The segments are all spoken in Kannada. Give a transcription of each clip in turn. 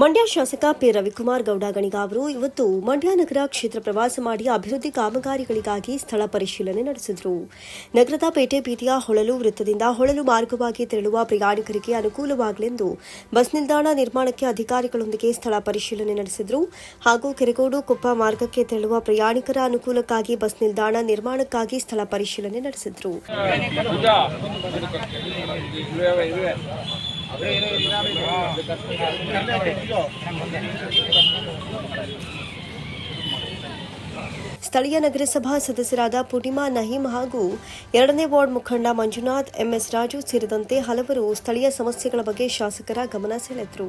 ಮಂಡ್ಯ ಶಾಸಕ ಪಿ ರವಿಕುಮಾರ್ ಗೌಡ ಗಣಿಗ ಅವರು ಇವತ್ತು ಮಂಡ್ಯ ನಗರ ಕ್ಷೇತ್ರ ಪ್ರವಾಸ ಮಾಡಿ ಅಭಿವೃದ್ಧಿ ಕಾಮಗಾರಿಗಳಿಗಾಗಿ ಸ್ಥಳ ಪರಿಶೀಲನೆ ನಡೆಸಿದರು. ನಗರದ ಪೇಟೆ ಬೀದಿಯ ಹೊಳಲು ವೃತ್ತದಿಂದ ಹೊಳಲು ಮಾರ್ಗವಾಗಿ ತೆರಳುವ ಪ್ರಯಾಣಿಕರಿಗೆ ಅನುಕೂಲವಾಗಲೆಂದು ಬಸ್ ನಿಲ್ದಾಣ ನಿರ್ಮಾಣಕ್ಕೆ ಅಧಿಕಾರಿಗಳೊಂದಿಗೆ ಸ್ಥಳ ಪರಿಶೀಲನೆ ನಡೆಸಿದರು. ಹಾಗೂ ಕೆರೆಗೋಡು ಕೊಪ್ಪ ಮಾರ್ಗಕ್ಕೆ ತೆರಳುವ ಪ್ರಯಾಣಿಕರ ಅನುಕೂಲಕ್ಕಾಗಿ ಬಸ್ ನಿಲ್ದಾಣ ನಿರ್ಮಾಣಕ್ಕಾಗಿ ಸ್ಥಳ ಪರಿಶೀಲನೆ ನಡೆಸಿದರು. ಸ್ಥಳೀಯ ನಗರಸಭಾ ಸದಸ್ಯರಾದ ಪೂರ್ಣಿಮಾ ನಹೀಂ ಹಾಗೂ ಎರಡನೇ ವಾರ್ಡ್ ಮುಖಂಡ ಮಂಜುನಾಥ್, ಎಂಎಸ್ ರಾಜು ಸೇರಿದಂತೆ ಹಲವರು ಸ್ಥಳೀಯ ಸಮಸ್ಯೆಗಳ ಬಗ್ಗೆ ಶಾಸಕರ ಗಮನ ಸೆಳೆದರು.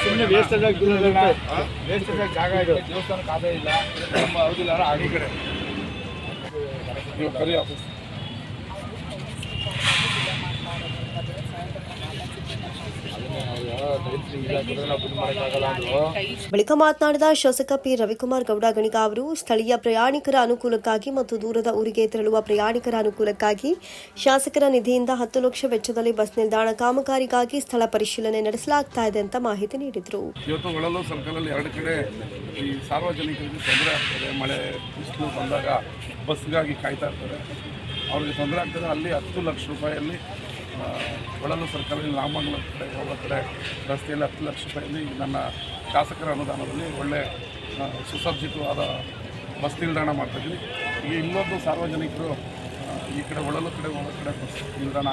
ಸುಮ್ಮನೆ ವೇಸ್ಟೇಜ್ ಆಗಿ ವೇಸ್ಟೇಜ್ ಆಗಿ ಜಾಗ ಇದೆ ದೇವಸ್ಥಾನಕ್ಕೆ ಆದಾಯ ಇಲ್ಲ ಹೌದಿಲ್ಲ ಆ ಈ ಕಡೆ ಬಳಿಕ ಮಾತನಾಡಿದ ಶಾಸಕ ಪಿ ರವಿಕುಮಾರ್ ಗೌಡ ಗಣಿಗ ಅವರು ಸ್ಥಳೀಯ ಪ್ರಯಾಣಿಕರ ಅನುಕೂಲಕ್ಕಾಗಿ ಮತ್ತು ದೂರದ ಊರಿಗೆ ತೆರಳುವ ಪ್ರಯಾಣಿಕರ ಅನುಕೂಲಕ್ಕಾಗಿ ಶಾಸಕರ ನಿಧಿಯಿಂದ ಹತ್ತು ಲಕ್ಷ ವೆಚ್ಚದಲ್ಲಿ ಬಸ್ ನಿಲ್ದಾಣ ಕಾಮಗಾರಿಗಾಗಿ ಸ್ಥಳ ಪರಿಶೀಲನೆ ನಡೆಸಲಾಗ್ತಾ ಇದೆ ಅಂತ ಮಾಹಿತಿ ನೀಡಿದರು. ಎರಡು ಕಡೆ ಈ ಸಾರ್ವಜನಿಕರಿಗೆ ತೊಂದರೆ ಆಗ್ತದೆ. ಮಳೆ ಬಿಸಿಲು ಬಂದಾಗ ಬಸ್ಗಾಗಿ ಕಾಯ್ತಾ ಇರ್ತಾರೆ. ಅವ್ರಿಗೆ ತೊಂದರೆ ಆಗ್ತದೆ. ಅಲ್ಲಿ ಹತ್ತು ಲಕ್ಷ ರೂಪಾಯಿಯಲ್ಲಿ ಒಳಲು ಸರ್ಕಾರ ನಾಮಂಗಲ ಕಡೆ ಹೋಗೋ ಕಡೆ ರಸ್ತೆಯಲ್ಲಿ ಹತ್ತು ಲಕ್ಷ ರೂಪಾಯಿ ನನ್ನ ಶಾಸಕರ ಅನುದಾನದಲ್ಲಿ ಒಳ್ಳೆ ಸುಸಜ್ಜಿತವಾದ ಬಸ್ ನಿಲ್ದಾಣ ಮಾಡ್ತಾಯಿದ್ವಿ ಈಗ ಇನ್ನೊಂದು ಸಾರ್ವಜನಿಕರು ಈ ಕಡೆ ಒಳಲು ಕಡೆ ಹೋಗೋ ಕಡೆ ಬಸ್ ನಿಲ್ದಾಣ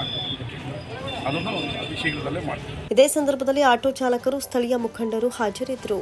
ಅದನ್ನು ಅತಿ ಶೀಘ್ರದಲ್ಲೇ ಮಾಡ್ತೀವಿ. ಇದೇ ಸಂದರ್ಭದಲ್ಲಿ ಆಟೋ ಚಾಲಕರು ಸ್ಥಳೀಯ ಮುಖಂಡರು ಹಾಜರಿದ್ದರು.